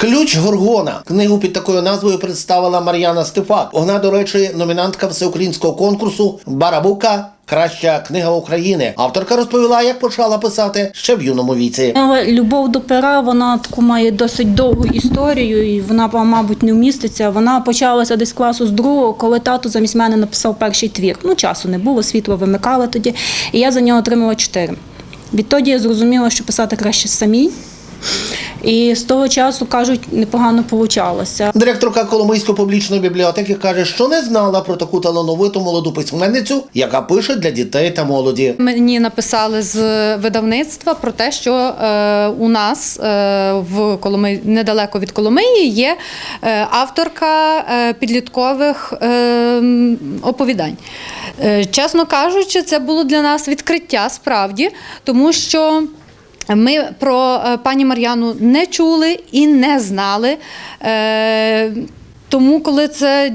Ключ Горгона. Книгу під такою назвою представила Мар'яна Стефак. Вона, до речі, номінантка всеукраїнського конкурсу Барабука. Краща книга України. Авторка розповіла, як почала писати ще в юному віці. Але любов до пера вона таку має досить довгу історію, і вона, мабуть, не вміститься. Вона почалася десь класу з другого, коли тато замість мене написав перший твір. Ну, часу не було, світло вимикали тоді, і я за нього отримала чотири. Відтоді я зрозуміла, що писати краще самій. І з того часу, кажуть, непогано получалося. Директорка Коломийської публічної бібліотеки каже, що не знала про таку талановиту молоду письменницю, яка пише для дітей та молоді. Мені написали з видавництва про те, що е, у нас е, в Коломиї, недалеко від Коломиї є е, авторка е, підліткових е, оповідань. Е, чесно кажучи, це було для нас відкриття справді, тому що. Ми про е, пані Мар'яну не чули і не знали. Е, Тому, коли це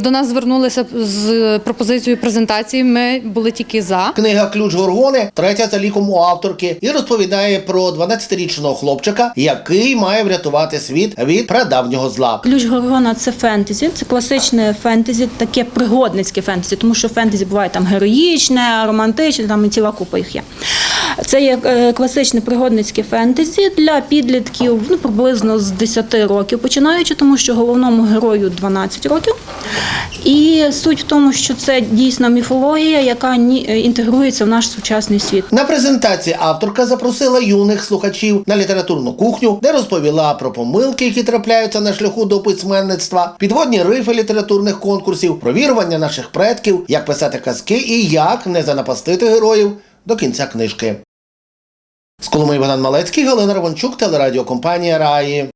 до нас звернулися з пропозицією презентації, ми були тільки за. Книга Ключ Горгони третя за ліком у авторки і розповідає про 12-річного хлопчика, який має врятувати світ від прадавнього зла. Ключ Горгона це фентезі, це класичне фентезі, таке пригодницьке фентезі, тому що фентезі буває там героїчне, романтичне, там і ціла купа їх є. Це є е, класичне пригодницьке фентезі для підлітків ну, приблизно з 10 років починаючи, тому що головному герою 12 років. І суть в тому, що це дійсно міфологія, яка е, інтегрується в наш сучасний світ. На презентації авторка запросила юних слухачів на літературну кухню, де розповіла про помилки, які трапляються на шляху до письменництва, підводні рифи літературних конкурсів, провірування наших предків, як писати казки і як не занапастити героїв до кінця книжки. З Коломиї Богдан Малецький, Галина Раванчук, телерадіокомпанія Раї.